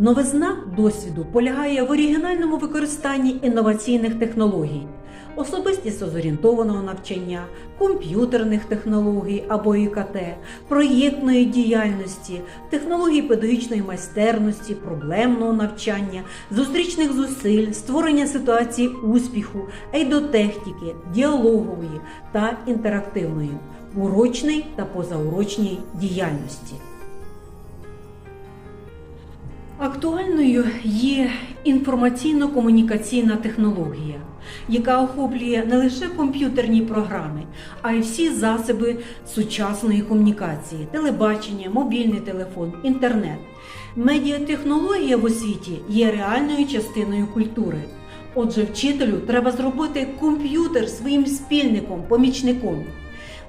Новизна досвіду полягає в оригінальному використанні інноваційних технологій, особистісно зорієнтованого навчання, комп'ютерних технологій або ІКТ, проєктної діяльності, технологій педагогічної майстерності, проблемного навчання, зустрічних зусиль, створення ситуації успіху, ейдотехніки, діалогової та інтерактивної, урочної та позаурочній діяльності. Актуальною є інформаційно-комунікаційна технологія, яка охоплює не лише комп'ютерні програми, а й всі засоби сучасної комунікації: телебачення, мобільний телефон, інтернет. Медіатехнологія в освіті є реальною частиною культури. Отже, вчителю треба зробити комп'ютер своїм спільником, помічником.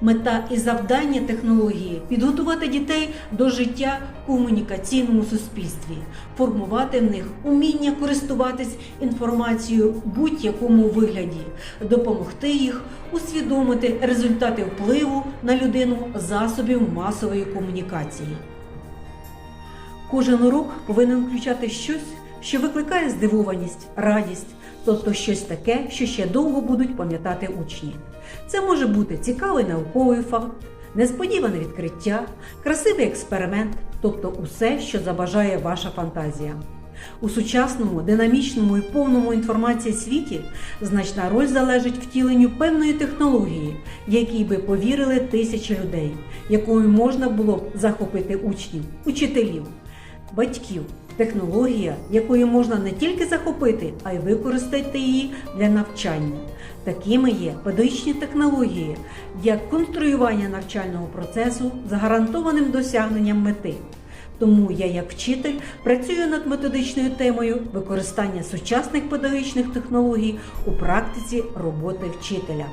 Мета і завдання технології підготувати дітей до життя в комунікаційному суспільстві, формувати в них уміння користуватись інформацією в будь-якому вигляді, допомогти їх усвідомити результати впливу на людину засобів масової комунікації. Кожен урок повинен включати щось, що викликає здивованість, радість, тобто щось таке, що ще довго будуть пам'ятати учні. Це може бути цікавий науковий факт, несподіване відкриття, красивий експеримент, тобто усе, що забажає ваша фантазія. У сучасному, динамічному і повному інформації світі значна роль залежить втіленню певної технології, якій би повірили тисячі людей, якою можна було б захопити учнів, учителів, батьків. Технологія, якою можна не тільки захопити, а й використати її для навчання. Такими є педагогічні технології, як конструювання навчального процесу з гарантованим досягненням мети. Тому я, як вчитель, працюю над методичною темою використання сучасних педагогічних технологій у практиці роботи вчителя.